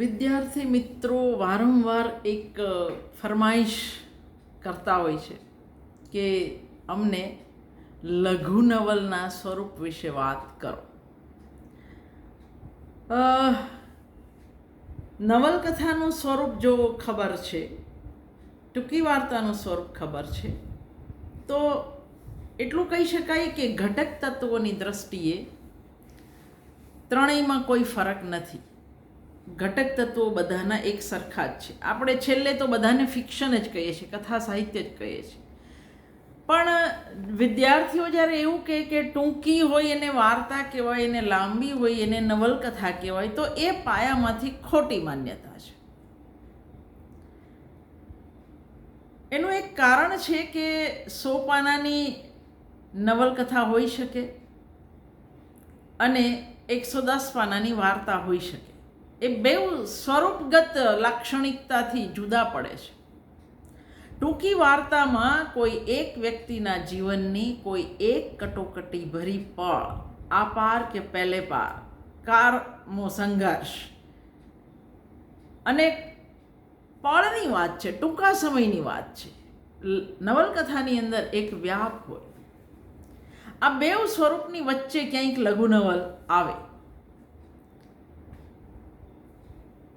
વિદ્યાર્થી મિત્રો વારંવાર એક ફરમાઈશ કરતા હોય છે કે અમને લઘુ નવલના સ્વરૂપ વિશે વાત કરો. નવલકથાનું સ્વરૂપ જો ખબર છે, ટૂંકી વાર્તાનું સ્વરૂપ ખબર છે, તો એટલું કહી શકાય કે ઘટક તત્વોની દ્રષ્ટિએ ત્રણેયમાં કોઈ ફરક નથી. ઘટક તત્વો બધાના એક સરખા જ છે. આપણે છેલ્લે તો બધાને ફિક્શન જ કહીએ છીએ, કથા સાહિત્ય જ કહીએ છીએ. પણ વિદ્યાર્થીઓ જ્યારે એવું કહે કે ટૂંકી હોય એને વાર્તા કહેવાય, એને લાંબી હોય, એને નવલકથા કહેવાય, તો એ પાયામાંથી ખોટી માન્યતા છે. એનું એક કારણ છે કે સો પાનાની નવલકથા હોઈ શકે અને એકસો દસ પાનાની વાર્તા હોઈ શકે. એ બેઉ સ્વરૂપગત લાક્ષણિકતાથી જુદા પડે છે. ટૂંકી વાર્તામાં કોઈ એક વ્યક્તિના જીવનની કોઈ એક કટોકટી ભરી પળ, આ પાર કે પહેલે પાર, કારમો સંઘર્ષ. અને પળની વાત છે, ટૂંકા સમયની વાત છે. નવલકથાની અંદર એક વ્યાપ હોય. આ બેઉ સ્વરૂપની વચ્ચે ક્યાંક લઘુ નવલ આવે.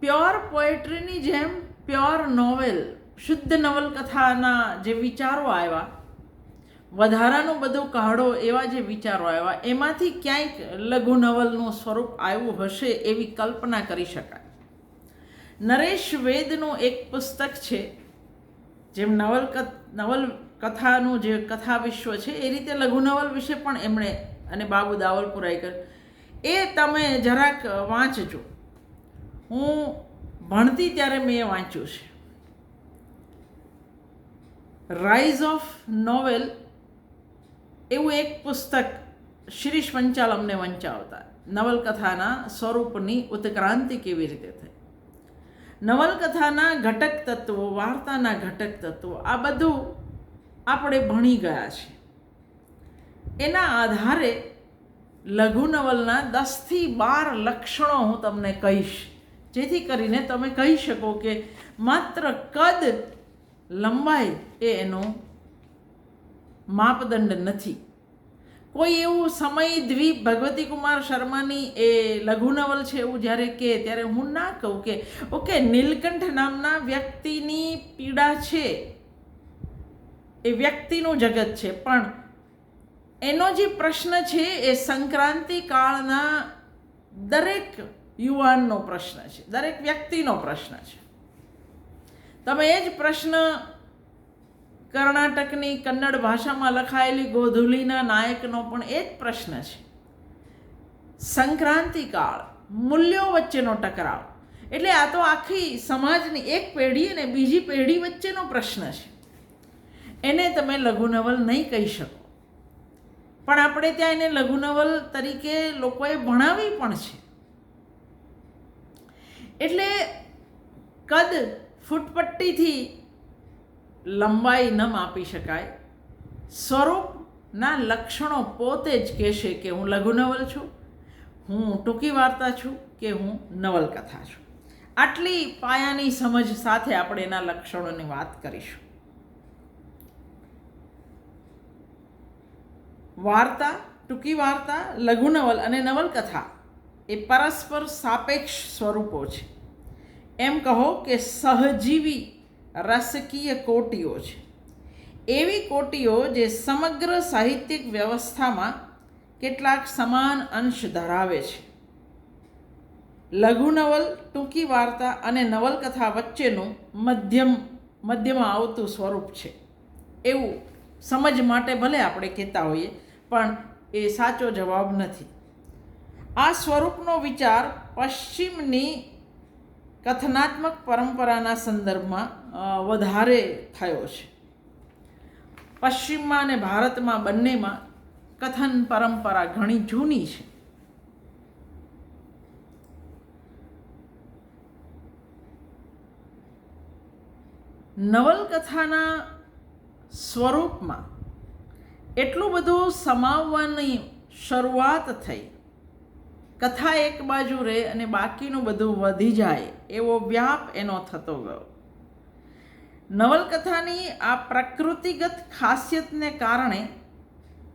પ્યોર પોએટ્રીની જેમ પ્યોર નોવેલ, શુદ્ધ નવલકથાના જે વિચારો આવ્યા, વધારાનો બધો કાઢો એવા જે વિચારો આવ્યા, એમાંથી ક્યાંક લઘુ નવલનું સ્વરૂપ આવ્યું હશે એવી કલ્પના કરી શકાય. નરેશ વેદનું એક પુસ્તક છે, જેમ નવલક નવલકથાનું જે કથા વિશ્વ છે, એ રીતે લઘુ નવલ વિશે પણ એમણે અને બાબુ દાવલપુરાએ કર્યું. એ તમે જરાક વાંચજો. હું ભણતી ત્યારે મેં એ વાંચ્યું છે. રાઇઝ ઓફ નોવેલ એવું એક પુસ્તક શિરીષ પંચાલ અમને વંચાવતા. નવલકથાના સ્વરૂપની ઉત્ક્રાંતિ કેવી રીતે થઈ? નવલકથાના ઘટક તત્વો, વાર્તાના ઘટક તત્વો, આ બધું આપણે ભણી ગયા છે એના આધારે લઘુ નવલના દસથી બાર લક્ષણો હું તમને કહીશ. જેથી કરીને તમે કહી શકો કે માત્ર કદ લંબાઈ એ એનો માપદંડ નથી. કોઈ એવું સમય દ્વીપ ભગવતી કુમાર શર્માની એ લઘુ નવલ છે એવું જ્યારે કે ત્યારે હું ના કહું કે, ઓકે, નીલકંઠ નામના વ્યક્તિની પીડા છે, એ વ્યક્તિનું જગત છે, પણ એનો જે પ્રશ્ન છે એ સંક્રાંતિ કાળના દરેક યુવાનનો પ્રશ્ન છે. દરેક વ્યક્તિનો પ્રશ્ન છે. તમે એ જ પ્રશ્ન કર્ણાટકની કન્નડ ભાષામાં લખાયેલી ગોધુલીના નાયકનો પણ એ જ પ્રશ્ન છે. સંક્રાંતિકાળ મૂલ્યો વચ્ચેનો ટકરાવ. એટલે આ તો આખી સમાજની એક પેઢી અને બીજી પેઢી વચ્ચેનો પ્રશ્ન છે. એને તમે લઘુનવલ નહીં કહી શકો. પણ આપણે ત્યાં એને લઘુનવલ તરીકે લોકોએ ભણાવી પણ છે. એટલે કદ ફૂટપટ્ટીથી લંબાઈ ન માપી શકાય. સ્વરૂપના લક્ષણો પોતે જ કહેશે કે હું લઘુ નવલ છું, હું ટૂંકી વાર્તા છું કે હું નવલકથા છું. આટલી પાયાની સમજ સાથે આપણે એના લક્ષણોની વાત કરીશું. વાર્તા, ટૂંકી વાર્તા લઘુ નવલ અને નવલકથા. એ પરસ્પર સાપેક્ષ સ્વરૂપો છે. એમ કહો કે સહજીવી રસકીય કોટીઓ છે. એવી કોટીઓ જે સમગ્ર સાહિત્યિક વ્યવસ્થામાં કેટલાક સમાન અંશ ધરાવે છે. લઘુ નવલ, ટૂંકી વાર્તા અને નવલકથા વચ્ચેનું મધ્યમ, મધ્યમાં આવતું સ્વરૂપ છે. એવું સમજ માટે ભલે આપણે કહેતા હોઈએ, પણ એ સાચો જવાબ નથી. આ સ્વરૂપનો વિચાર પશ્ચિમની કથનાત્મક પરંપરાના સંદર્ભમાં વધારે થયો છે. પશ્ચિમમાં અને ભારતમાં બંનેમાં કથન પરંપરા ઘણી જૂની છે. નવલકથાના સ્વરૂપમાં એટલું બધું સમાવવાની શરૂઆત થઈ કથા એક બાજુ રહે અને બાકીનું બધું વધી જાય એવો વ્યાપ એનો થતો ગયો. નવલકથાની આ પ્રકૃતિગત ખાસિયતને કારણે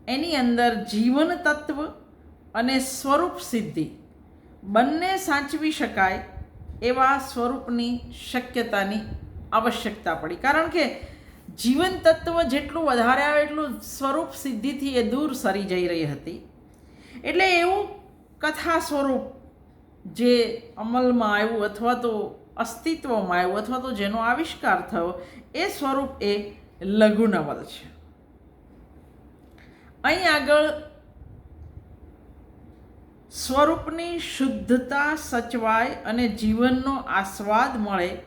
એની અંદર જીવન તત્વ અને સ્વરૂપ સિદ્ધિ બંને સાચવી શકાય એવા સ્વરૂપની શક્યતાની આવશ્યકતા પડી. કારણ કે જીવન તત્વ જેટલું વધારે આવે એટલું સ્વરૂપ સિદ્ધિથી એ દૂર સરી જઈ રહી હતી. એટલે એવું કથા સ્વરૂપ જે અમલમાં આવ્યું અથવા તો અસ્તિત્વમાં આવ્યું અથવા તો જેનો આવિષ્કાર થયો, એ સ્વરૂપ એ લઘુ નવલ છે. અહીં આગળ સ્વરૂપની શુદ્ધતા સચવાય અને જીવનનો આસ્વાદ મળે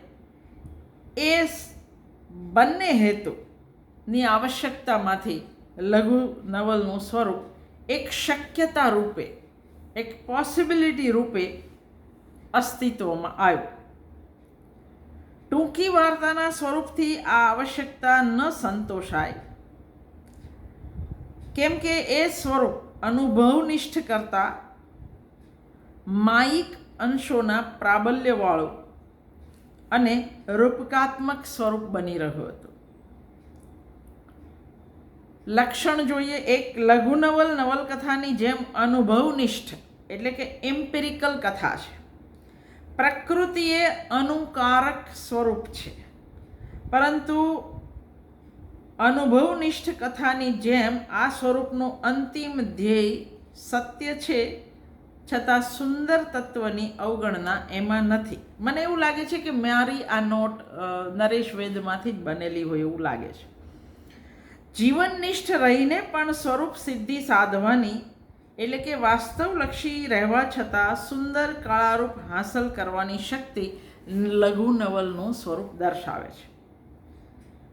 એ બંને હેતુની આવશ્યકતામાંથી લઘુ નવલનું સ્વરૂપ એક શક્યતા રૂપે એક પોસિબિલિટી રૂપે અસ્તિત્વમાં આવ્યું. ટૂંકી વાર્તાના સ્વરૂપથી આ આવશ્યકતા ન સંતોષાય. કેમ કે એ સ્વરૂપ અનુભવનિષ્ઠ કરતા માયિક અંશોના પ્રાબલ્યવાળું અને રૂપકાત્મક સ્વરૂપ બની રહ્યું હતું. લક્ષણ જોઈએ, એક લઘુ નવલ નવલકથાની જેમ અનુભવનિષ્ઠ, એટલે કે એમ્પિરિકલ કથા છે. પ્રકૃતિ એ અનુકારક સ્વરૂપ છે. પરંતુ અનુભવનિષ્ઠ કથાની જેમ આ સ્વરૂપનું અંતિમ ધ્યેય સત્ય છે, છતાં સુંદર તત્વની અવગણના એમાં નથી. મને એવું લાગે છે કે મારી આ નોટ નરેશ વેદમાંથી જ બનેલી હોય એવું લાગે છે. જીવનનિષ્ઠ રહીને પણ સ્વરૂપ સિદ્ધિ સાધવાની, એટલે કે વાસ્તવલક્ષી રહેવા છતાં સુંદર કળારૂપ હાંસલ કરવાની શક્તિ લઘુ નવલનું સ્વરૂપ દર્શાવે છે.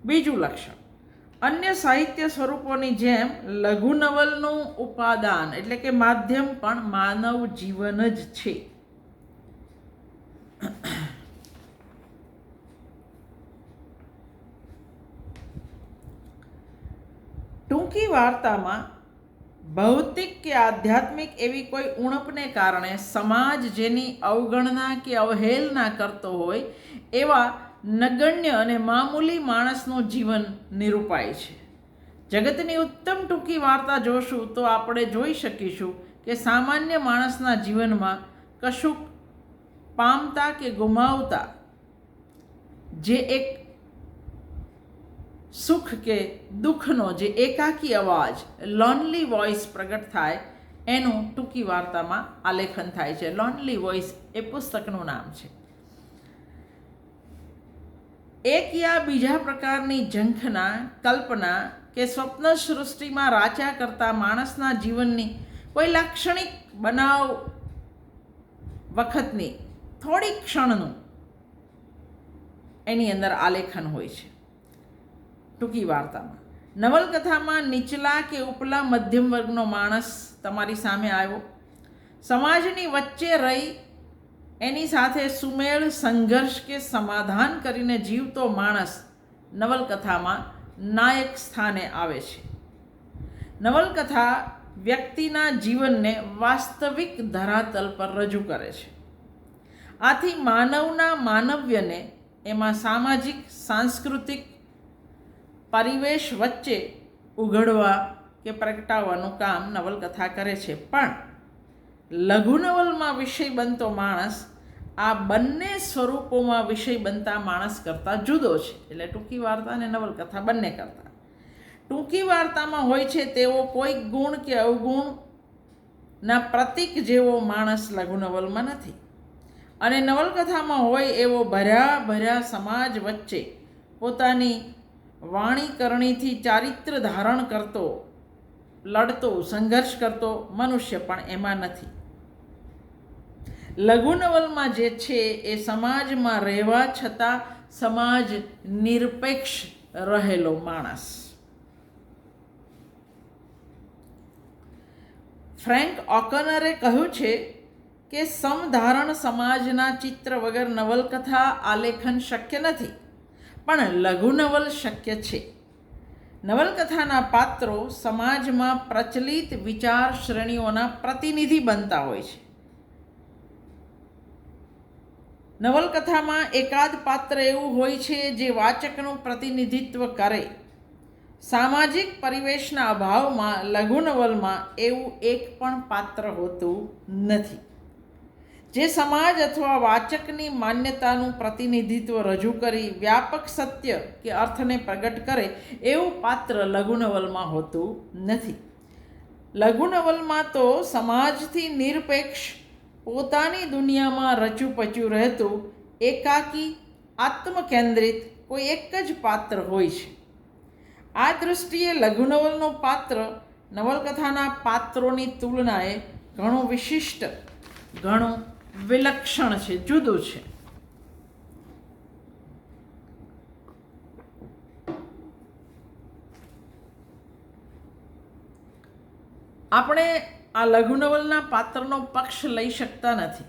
બીજું લક્ષણ. અન્ય સાહિત્ય સ્વરૂપોની જેમ લઘુ નવલનું ઉપાદાન, એટલે કે માધ્યમ પણ માનવ જીવન જ છે ટૂંકી વાર્તામાં ભૌતિક કે આધ્યાત્મિક એવી કોઈ ઉણપને કારણે સમાજ જેની અવગણના કે અવહેલના કરતો હોય, એવા નગણ્ય અને મામૂલી માણસનું જીવન નિરૂપાય છે. જગતની ઉત્તમ ટૂંકી વાર્તા જોશું તો આપણે જોઈ શકીશું કે સામાન્ય માણસના જીવનમાં કશુંક પામતા કે ગુમાવતા જે એક સુખ કે દુઃખનો જે એકાકી અવાજ લોનલી વોઇસ પ્રગટ થાય, એનું ટૂંકી વાર્તામાં આલેખન થાય છે. લોનલી વોઇસ એ પુસ્તકનું નામ છે. એક યા બીજા પ્રકારની ઝંખના, કલ્પના કે સ્વપ્ન સૃષ્ટિમાં રાચા કરતા માણસના જીવનની કોઈ લાક્ષણિક બનાવ વખતની થોડી ક્ષણનું એની અંદર આલેખન હોય છે. ટૂંકી વાર્તામાં. નવલકથામાં નીચલા કે ઉપલા મધ્યમ વર્ગનો માણસ તમારી સામે આવ્યો. સમાજની વચ્ચે રહી, એની સાથે સુમેળ, સંઘર્ષ કે સમાધાન કરીને જીવતો માણસ નવલકથામાં નાયક સ્થાને આવે છે. નવલકથા વ્યક્તિના જીવનને વાસ્તવિક ધરાતલ પર રજૂ કરે છે. આથી માનવના માનવ્યને એમાં સામાજિક, સાંસ્કૃતિક પરિવેશ વચ્ચે ઉઘડવા કે પ્રગટાવવાનું કામ નવલકથા કરે છે. પણ લઘુ નવલમાં વિષય બનતો માણસ આ બંને સ્વરૂપોમાં વિષય બનતા માણસ કરતાં જુદો છે. એટલે ટૂંકી વાર્તા અને નવલકથા બંને કરતાં. ટૂંકી વાર્તામાં હોય છે તેવો કોઈ ગુણ કે અવગુણના પ્રતિક જેવો માણસ લઘુ નવલમાં નથી. અને નવલકથામાં હોય એવો ભર્યા ભર્યા સમાજ વચ્ચે પોતાની વાણીકરણીથી ચારિત્ર ધારણ કરતો, લડતો, સંઘર્ષ કરતો મનુષ્ય પણ એમાં નથી. લઘુનવલમાં જે છે એ સમાજમાં રહેવા છતાં સમાજ નિરપેક્ષ રહેલો માણસ. ફ્રેન્ક ઓકનરે કહ્યું છે કે સમધારણ સમાજના ચિત્ર વગર નવલકથા આલેખન શક્ય નથી. પણ લઘુ નવલ શક્ય છે. નવલકથાના પાત્રો સમાજમાં પ્રચલિત વિચાર શ્રેણીઓના પ્રતિનિધિ બનતા હોય છે. નવલકથામાં એકાદ પાત્ર એવું હોય છે જે વાચકનું પ્રતિનિધિત્વ કરે. સામાજિક પરિવેશના અભાવમાં લઘુ નવલમાં એવું એક પણ પાત્ર હોતું નથી. જે સમાજ અથવા વાચકની માન્યતાનું પ્રતિનિધિત્વ રજૂ કરી વ્યાપક સત્ય કે અર્થને પ્રગટ કરે એવું પાત્ર લઘુનવલમાં હોતું નથી. લઘુનવલમાં તો સમાજથી નિરપેક્ષ, પોતાની દુનિયામાં રચુપચું રહેતું, એકાકી, આત્મકેન્દ્રિત કોઈ એક જ પાત્ર હોય છે. આ દૃષ્ટિએ લઘુનવલનું પાત્ર નવલકથાના પાત્રોની તુલનાએ ઘણું વિશિષ્ટ, ઘણું વિલક્ષણ છે, જુદું છે. આપણે આ લઘુ નવલના પાત્રનો પક્ષ લઈ શકતા નથી.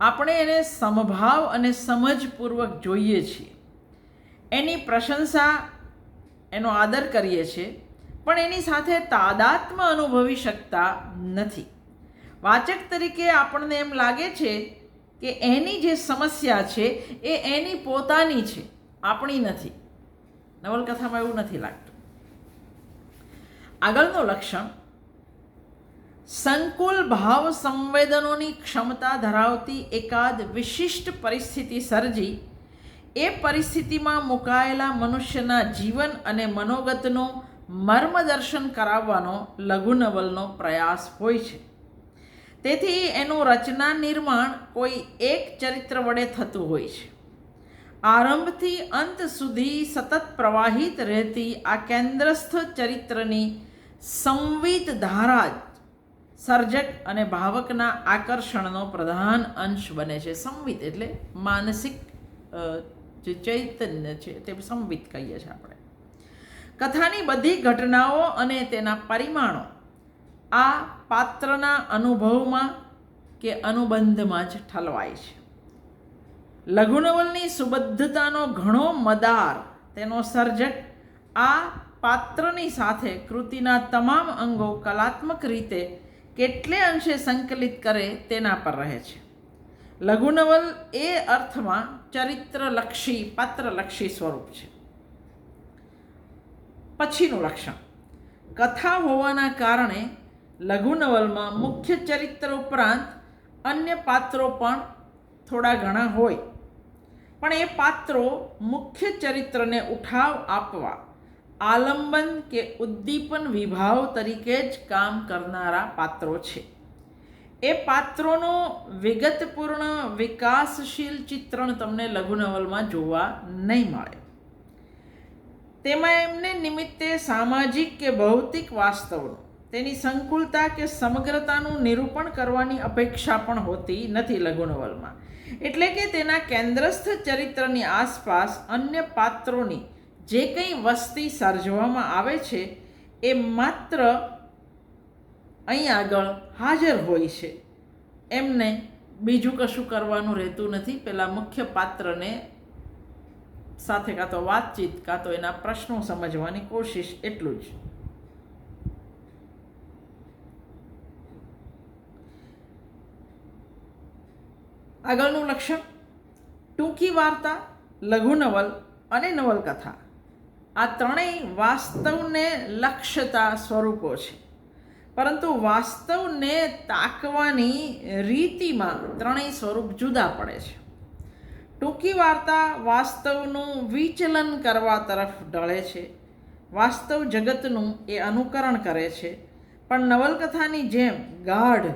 આપણે એને સમભાવ અને સમજપૂર્વક જોઈએ છીએ. એની પ્રશંસા એનો આદર કરીએ છીએ, પણ એની સાથે તાદાત્મ અનુભવી શકતા નથી. વાચક તરીકે આપણને એમ લાગે છે કે એની જે સમસ્યા છે એ એની પોતાની છે, આપણી નથી. નવલકથામાં એવું નથી લાગતું. આગળનું લક્ષણ, સંકુલ ભાવ સંવેદનોની ક્ષમતા ધરાવતી એકાદ વિશિષ્ટ પરિસ્થિતિ સર્જી, એ પરિસ્થિતિમાં મુકાયેલા મનુષ્યના જીવન અને મનોગતનું મર્મદર્શન કરાવવાનો લઘુ નવલનો પ્રયાસ હોય છે. તેથી એનું રચના નિર્માણ કોઈ એક ચરિત્ર વડે થતું હોય છે. આરંભથી અંત સુધી સતત પ્રવાહિત રહેતી આ કેન્દ્રસ્થ ચરિત્રની સંવિત ધારા જ સર્જક અને ભાવકના આકર્ષણનો પ્રધાન અંશ બને છે. સંવિત એટલે માનસિક જે ચૈતન્ય છે તે સંવિત કહીએ છીએ આપણે. કથાની બધી ઘટનાઓ અને તેના પરિમાણો આ પાત્રના અનુભવમાં કે અનુબંધમાં જ ઠલવાય છે. લઘુનવલની સુબદ્ધતાનો ઘણો મદાર તેનો સર્જક આ પાત્રની સાથે કૃતિના તમામ અંગો કલાત્મક રીતે કેટલે અંશે સંકલિત કરે તેના પર રહે છે. લઘુનવલ એ અર્થમાં ચરિત્રલક્ષી, પાત્રલક્ષી સ્વરૂપ છે. પછીનું લક્ષણ. કથા હોવાના કારણે લઘુ નવલમાં મુખ્ય ચરિત્ર ઉપરાંત અન્ય પાત્રો પણ થોડા ઘણા હોય. પણ એ પાત્રો મુખ્ય ચરિત્રને ઉઠાવ આપવા, આલંબન કે ઉદ્દીપન વિભાવ તરીકે જ કામ કરનારા પાત્રો છે. એ પાત્રોનો વિગતપૂર્ણ, વિકાસશીલ ચિત્રણ તમને લઘુ નવલમાં જોવા નહીં મળે. તેમાં એમને નિમિત્તે સામાજિક કે ભૌતિક વાસ્તવનું તેની સંકુલતા કે સમગ્રતાનું નિરૂપણ કરવાની અપેક્ષા પણ હોતી નથી લઘુનવલમાં. એટલે કે તેના કેન્દ્રસ્થ ચરિત્રની આસપાસ અન્ય પાત્રોની જે કંઈ વસ્તી સર્જવામાં આવે છે, એ માત્ર અહીં આગળ હાજર હોય છે. એમને બીજું કશું કરવાનું રહેતું નથી. પેલા મુખ્ય પાત્રને સાથે કાં તો વાતચીત, કાં તો એના પ્રશ્નો સમજવાની કોશિશ, એટલું જ. આગળનું લક્ષણ, ટૂંકી વાર્તા, લઘુ નવલ અને નવલકથા. આ ત્રણેય વાસ્તવને લક્ષ્યતા સ્વરૂપો છે. પરંતુ વાસ્તવને તાકવાની રીતિમાં ત્રણેય સ્વરૂપ જુદા પડે છે. ટૂંકી વાર્તા વાસ્તવનું વિચલન કરવા તરફ ઢળે છે. વાસ્તવ જગતનું એ અનુકરણ કરે છે. પણ નવલકથાની જેમ ગાઢ,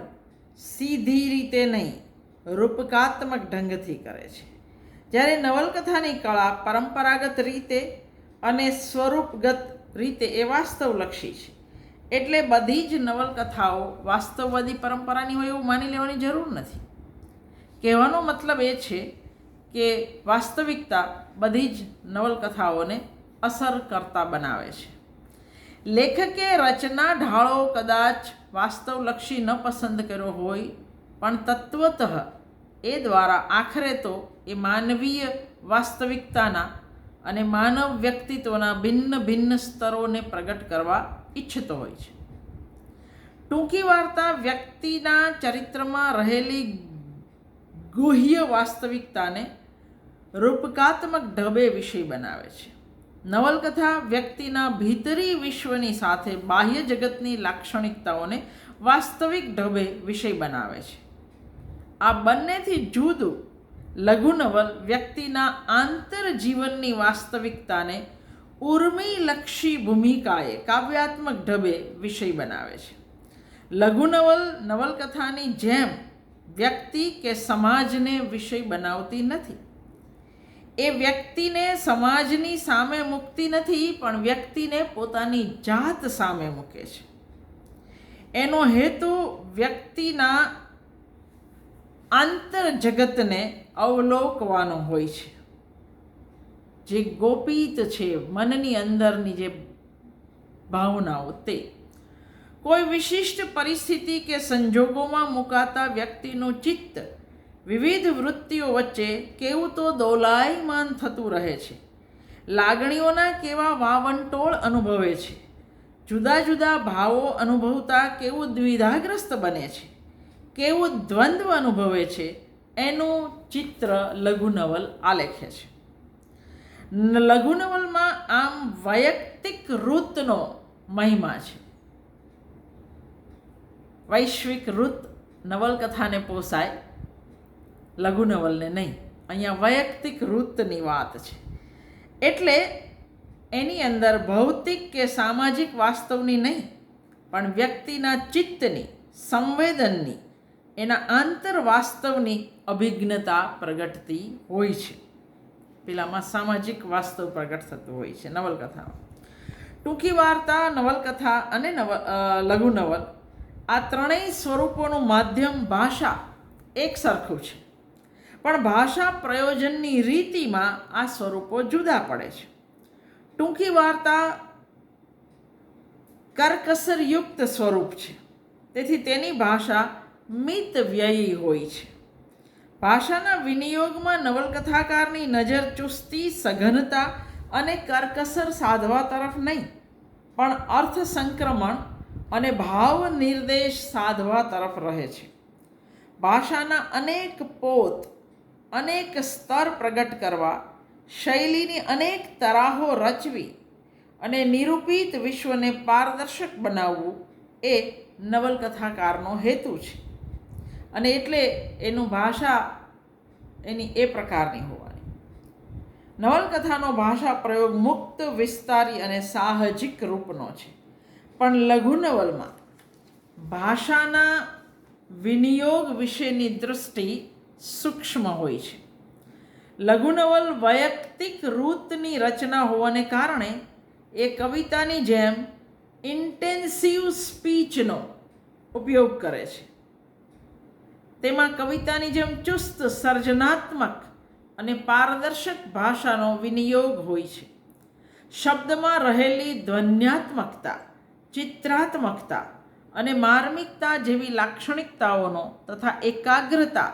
સીધી રીતે નહીં. રૂપકાત્મક ઢંગથી કરે છે. જ્યારે નવલકથાની કળા પરંપરાગત રીતે અને સ્વરૂપગત રીતે એ વાસ્તવલક્ષી છે. એટલે બધી જ નવલકથાઓ વાસ્તવવાદી પરંપરાની હોય એવું માની લેવાની જરૂર નથી. કહેવાનો મતલબ એ છે કે વાસ્તવિકતા બધી જ નવલકથાઓને અસર કરતા બનાવે છે. લેખકે રચના ઢાળો કદાચ વાસ્તવલક્ષી ન પસંદ કર્યો હોય પણ તત્વતઃ એ દ્વારા આખરે તો એ માનવીય વાસ્તવિકતાના અને માનવ વ્યક્તિત્વના ભિન્ન ભિન્ન સ્તરોને પ્રગટ કરવા ઈચ્છતો હોય છે. ટૂંકી વાર્તા વ્યક્તિના ચરિત્રમાં રહેલી ગુહ્ય વાસ્તવિકતાને રૂપકાત્મક ઢબે વિષય બનાવે છે. નવલકથા વ્યક્તિના ભીતરી વિશ્વની સાથે બાહ્ય જગતની લાક્ષણિકતાઓને વાસ્તવિક ઢબે વિષય બનાવે છે. આ બંનેથી જુદું લઘુનવલ વ્યક્તિના આંતરજીવનની વાસ્તવિકતાને ઉર્મિલક્ષી ભૂમિકાએ કાવ્યાત્મક ઢબે વિષય બનાવે છે. લઘુનવલ નવલકથાની જેમ વ્યક્તિ કે સમાજને વિષય બનાવતી નથી. એ વ્યક્તિને સમાજની સામે મૂકતી નથી, પણ વ્યક્તિને પોતાની જાત સામે મૂકે છે. એનો હેતુ વ્યક્તિના આંતર જગતને અવલોકવાનો હોય છે. જે ગોપિત છે મનની અંદરની જે ભાવનાઓ તે. કોઈ વિશિષ્ટ પરિસ્થિતિ કે સંજોગોમાં મુકાતા વ્યક્તિનું ચિત્ત વિવિધ વૃત્તિઓ વચ્ચે કેવું તો દોલાયમાન થતું રહે છે. લાગણીઓના કેવા વાવંટોળ અનુભવે છે. જુદા જુદા ભાવો અનુભવતા કેવું દ્વિધાગ્રસ્ત બને છે. કેવું દ્વંદ્વ અનુભવે છે એનું ચિત્ર લઘુનવલ આલેખે છે. લઘુનવલમાં આમ વૈયક્તિક ઋતનો મહિમા છે. વૈશ્વિક ઋત નવલકથાને પોસાય, લઘુનવલને નહીં. અહીંયા વૈયક્તિક ઋતની વાત છે. એટલે એની અંદર ભૌતિક કે સામાજિક વાસ્તવની નહીં, પણ વ્યક્તિના ચિત્તની, સંવેદનની એના આંતરવાસ્તવની અભિજ્ઞતા પ્રગટતી હોય છે. પેલામાં સામાજિક વાસ્તવ પ્રગટ થતું હોય છે, નવલકથામાં. ટૂંકી વાર્તા, નવલકથા અને નવ લઘુ લઘુનવલ આ ત્રણેય સ્વરૂપોનું માધ્યમ ભાષા એક સરખું છે. પણ ભાષા પ્રયોજનની રીતિમાં આ સ્વરૂપો જુદા પડે છે. ટૂંકી વાર્તા કરકસરયુક્ત સ્વરૂપ છે. તેથી તેની ભાષા મિત વ્યયી હોય છે. ભાષાના વિનિયોગમાં નવલકથાકારની નજર ચુસ્તી, સઘનતા અને કરકસર સાધવા તરફ નહીં, પણ અર્થ સંક્રમણ અને ભાવ નિર્દેશ સાધવા તરફ રહે છે. ભાષાના અનેક પોત, અનેક સ્તર પ્રગટ કરવા, શૈલીની અનેક તરાહો રચવી અને નિરૂપિત વિશ્વને પારદર્શક બનાવવું એ નવલકથાકારનો હેતુ છે. અને એટલે એનું ભાષા એની એ પ્રકારની હોવાની. નવલકથાનો ભાષા પ્રયોગ મુક્ત, વિસ્તારી અને સાહજિક રૂપનો છે. પણ લઘુનવલમાં ભાષાના વિનિયોગ વિશેની દૃષ્ટિ સૂક્ષ્મ હોય છે. લઘુનવલ વૈયક્તિક રૂતની રચના હોવાને કારણે એ કવિતાની જેમ ઇન્ટેન્સિવ સ્પીચનો ઉપયોગ કરે છે. તેમાં કવિતાની જેમ ચુસ્ત, સર્જનાત્મક અને પારદર્શક ભાષાનો વિનિયોગ હોય છે. શબ્દમાં રહેલી ધ્વન્યાત્મકતા, ચિત્રાત્મકતા અને માર્મિકતા જેવી લાક્ષણિકતાઓનો તથા એકાગ્રતા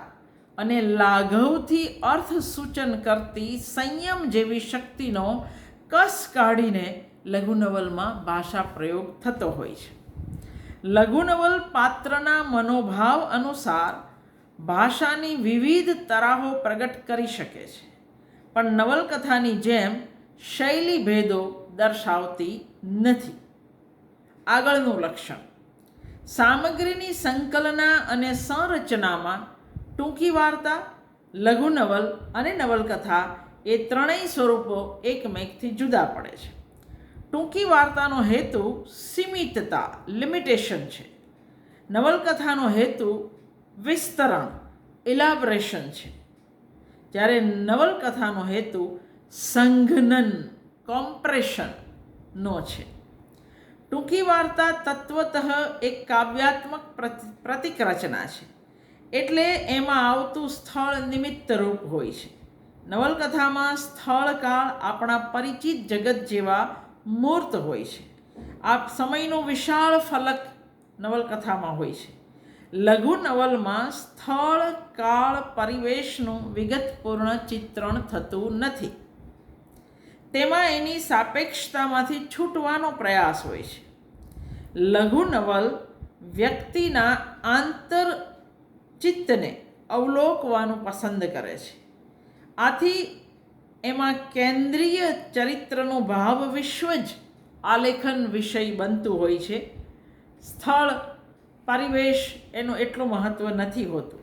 અને લાઘવથી અર્થ સૂચન કરતી સંયમ જેવી શક્તિનો કસ કાઢીને લઘુનવલમાં ભાષા પ્રયોગ થતો હોય છે. લઘુનવલ પાત્રના મનોભાવ અનુસાર ભાષાની વિવિધ તરાહો પ્રગટ કરી શકે છે. પણ નવલકથાની જેમ શૈલી ભેદો દર્શાવતી નથી. આગળનું લક્ષણ. સામગ્રીની સંકલના અને સંરચનામાં ટૂંકી વાર્તા, લઘુ નવલ અને નવલકથા એ ત્રણેય સ્વરૂપો એકમેકથી જુદા પડે છે. ટૂંકી વાર્તાનો હેતુ સીમિતતા લિમિટેશન છે. નવલકથાનો હેતુ વિસ્તરણ ઇલાબરેશન છે. જ્યારે નવલકથાનો હેતુ સંઘનન કોમ્પ્રેશનનો છે. ટૂંકી વાર્તા તત્વતઃ એક કાવ્યાત્મક પ્રતિ- પ્રતિક રચના છે. એટલે એમાં આવતું સ્થળ નિમિત્ત રૂપ હોય છે. નવલકથામાં સ્થળ કાળ આપણા પરિચિત જગત જેવા મૂર્ત હોય છે. આ સમયનો વિશાળ ફલક નવલકથામાં હોય છે. લઘુ નવલમાં સ્થળ, કાળ, પરિવેશનું વિગતપૂર્ણ ચિત્રણ થતું નથી. તેમાં એની સાપેક્ષતામાંથી છૂટવાનો પ્રયાસ હોય છે. લઘુ નવલ વ્યક્તિના આંતર ચિત્તને અવલોકવાનું પસંદ કરે છે. આથી એમાં કેન્દ્રીય ચરિત્રનો ભાવ વિશ્વ જ આલેખન વિષય બનતું હોય છે. સ્થળ પરિવેશ એનું એટલું મહત્ત્વ નથી હોતું.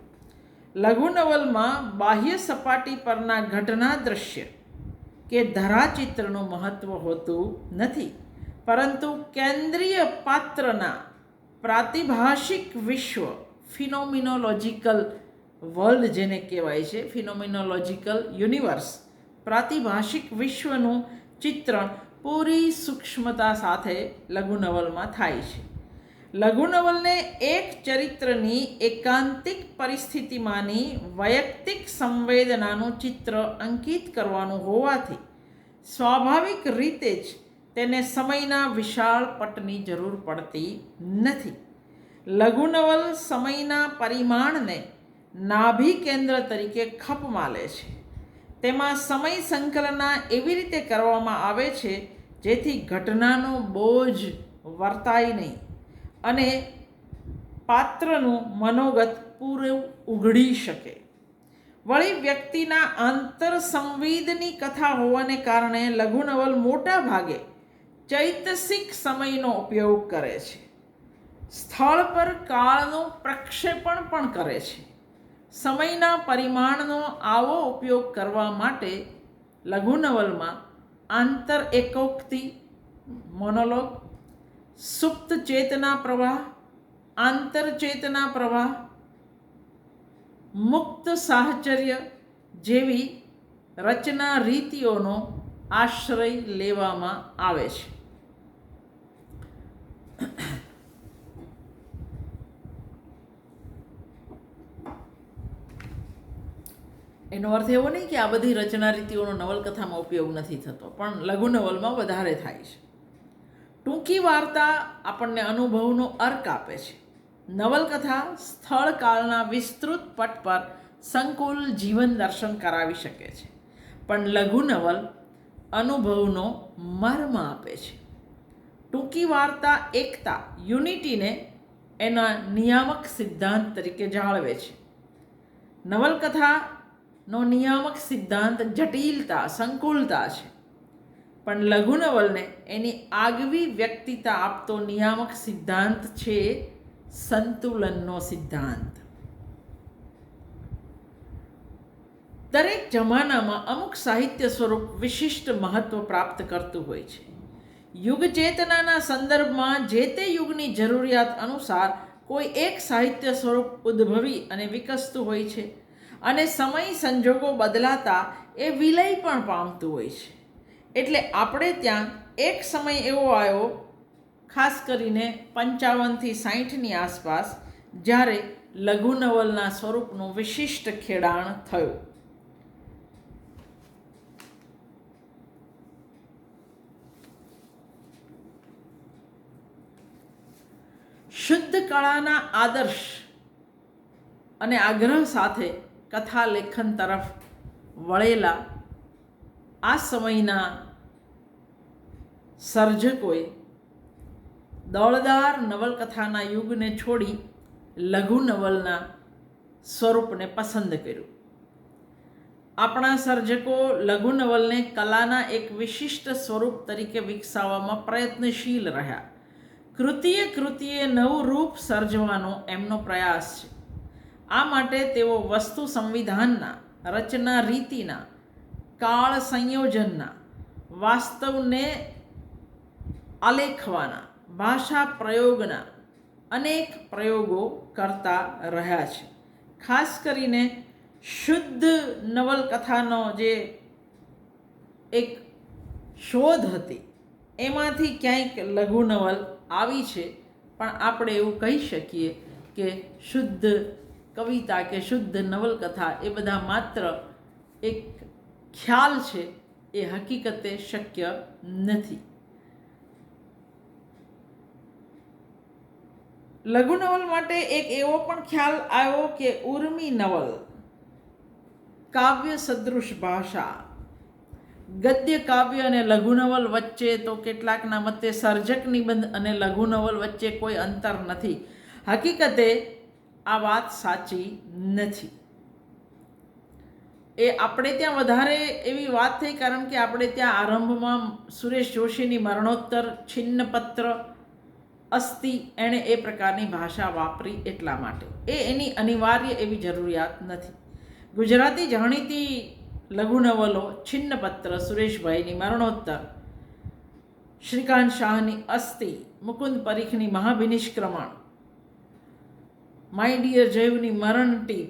લઘુ નવલમાં બાહ્ય સપાટી પરના ઘટના દ્રશ્ય કે ધરાચિત્રનું મહત્ત્વ હોતું નથી. પરંતુ કેન્દ્રીય પાત્રના પ્રાતિભાષિક વિશ્વ ફિનોમિનોલોજિકલ વર્લ્ડ જેને કહેવાય છે, ફિનોમિનોલોજિકલ યુનિવર્સ, પ્રાતિભાષિક વિશ્વનું ચિત્રણ પૂરી સૂક્ષ્મતા સાથે લઘુ નવલમાં થાય છે. લઘુ નવલને એક ચરિત્રની એકાંતિક પરિસ્થિતિમાંની વૈયક્તિક સંવેદનાનું ચિત્ર અંકિત કરવાનું હોવાથી સ્વાભાવિક રીતે જ તેને સમયના વિશાળ પટની જરૂર પડતી નથી. લઘુ નવલ સમયના પરિમાણને નાભી કેન્દ્ર તરીકે ખપમાં લે છે. તેમાં સમય સંકલના એવી રીતે કરવામાં આવે છે જેથી ઘટનાનો બોજ વર્તાય નહીં. અને પાત્રનું મનોગત પૂરું ઉઘડી શકે. વળી વ્યક્તિના આંતર સંવેદની કથા હોવાને કારણે લઘુનવલ મોટા ભાગે ચૈતસિક સમયનો ઉપયોગ કરે છે. સ્થળ પર કાળનું પ્રક્ષેપણ પણ કરે છે. સમયના પરિમાણનો આવો ઉપયોગ કરવા માટે લઘુનવલમાં આંતર એકોક્તિ મોનોલોગ સુપ્ત ચેતના પ્રવાહ આંતરચેતના પ્રવાહ, મુક્ત સાહચર્ય જેવી રચના રીતિઓનો આશ્રય લેવામાં આવે છે. એનો અર્થ એવો નહીં કે આ બધી રચના રીતિઓનો નવલકથામાં ઉપયોગ નથી થતો, પણ લઘુ નવલમાં વધારે થાય છે. ટૂંકી વાર્તા આપણને અનુભવનો અર્ક આપે છે. નવલકથા સ્થળ કાળના વિસ્તૃત પટ પર સંકુલ જીવન દર્શન કરાવી શકે છે. પણ લઘુ નવલ અનુભવનો મર્મ આપે છે. ટૂંકી વાર્તા એકતા, યુનિટીને એના નિયામક સિદ્ધાંત તરીકે જાળવે છે. નવલકથાનો નિયામક સિદ્ધાંત જટિલતા, સંકુલતા છે. પણ લઘુ નવલને એની આગવી વ્યક્તિતા આપતો નિયામક સિદ્ધાંત છે સંતુલનનો સિદ્ધાંત. દરેક જમાનામાં અમુક સાહિત્ય સ્વરૂપ વિશિષ્ટ મહત્વ પ્રાપ્ત કરતું હોય છે. યુગ ચેતનાના સંદર્ભમાં જે તે યુગની જરૂરિયાત અનુસાર કોઈ એક સાહિત્ય સ્વરૂપ ઉદ્ભવી અને વિકસતું હોય છે અને સમય સંજોગો બદલાતા એ વિલય પણ પામતું હોય છે. એટલે આપણે ત્યાં એક સમય એવો આવ્યો, ખાસ કરીને પંચાવનથી સાહીઠની આસપાસ, જ્યારે લઘુ નવલના સ્વરૂપનું વિશિષ્ટ ખેડાણ થયું. શુદ્ધ કળાના આદર્શ અને આગ્રહ સાથે કથા લેખન તરફ વળેલા આ સમયના સર્જકોએ દોળદાર નવલકથાના યુગને છોડી લઘુ નવલના સ્વરૂપને પસંદ કર્યું. આપણા સર્જકો લઘુ નવલને કલાના એક વિશિષ્ટ સ્વરૂપ તરીકે વિકસાવવામાં પ્રયત્નશીલ રહ્યા. કૃતિએ કૃતિએ નવું રૂપ સર્જવાનો એમનો પ્રયાસ છે. આ માટે તેઓ વસ્તુ સંવિધાનના, રચના રીતિના કાળ સંયોજનના વાસ્તવને આલેખવાના, ભાષા પ્રયોગના અનેક પ્રયોગો કરતા રહ્યા છે. ખાસ કરીને શુદ્ધ નવલકથાનો જે એક શોધ હતી, એમાંથી ક્યાંક લઘુ નવલ આવી છે, પણ આપણે એવું કહી શકીએ કે શુદ્ધ કવિતા કે શુદ્ધ નવલકથા એ બધા માત્ર એક ખ્યાલ છે એ હકીકતે શક્ય નથી. લઘુ નવલ માટે એક એવો પણ ખ્યાલ આવ્યો કે ઉર્મી નવલ, કાવ્ય સદૃશ ભાષા. ગદ્ય કાવ્ય અને લઘુ નવલ વચ્ચે તો કેટલાકના મતે સર્જક નિબંધ અને લઘુ નવલ વચ્ચે કોઈ અંતર નથી. હકીકતે આ વાત સાચી નથી. એ આપણે ત્યાં વધારે એવી વાત થઈ કારણ કે આપણે ત્યાં આરંભમાં સુરેશ જોશીની મરણોત્તર, છિન્નપત્ર, અસ્થિ એણે એ પ્રકારની ભાષા વાપરી એટલા માટે. એ એની અનિવાર્ય એવી જરૂરિયાત નથી. ગુજરાતી જાણીતી લઘુ નવલો, છિન્નપત્ર, સુરેશભાઈની મરણોત્તર, શ્રીકાંત શાહની અસ્થિ, મુકુંદ પરીખની મહાભિનિષ્ક્રમણ, માય ડિયર જૈવની મરણ ટીપ,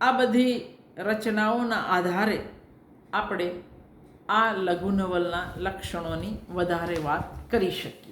આ બધી રચનાઓના આધારે આપણે આ લઘુ નવલના લક્ષણોની વધારે વાત કરી શકીએ.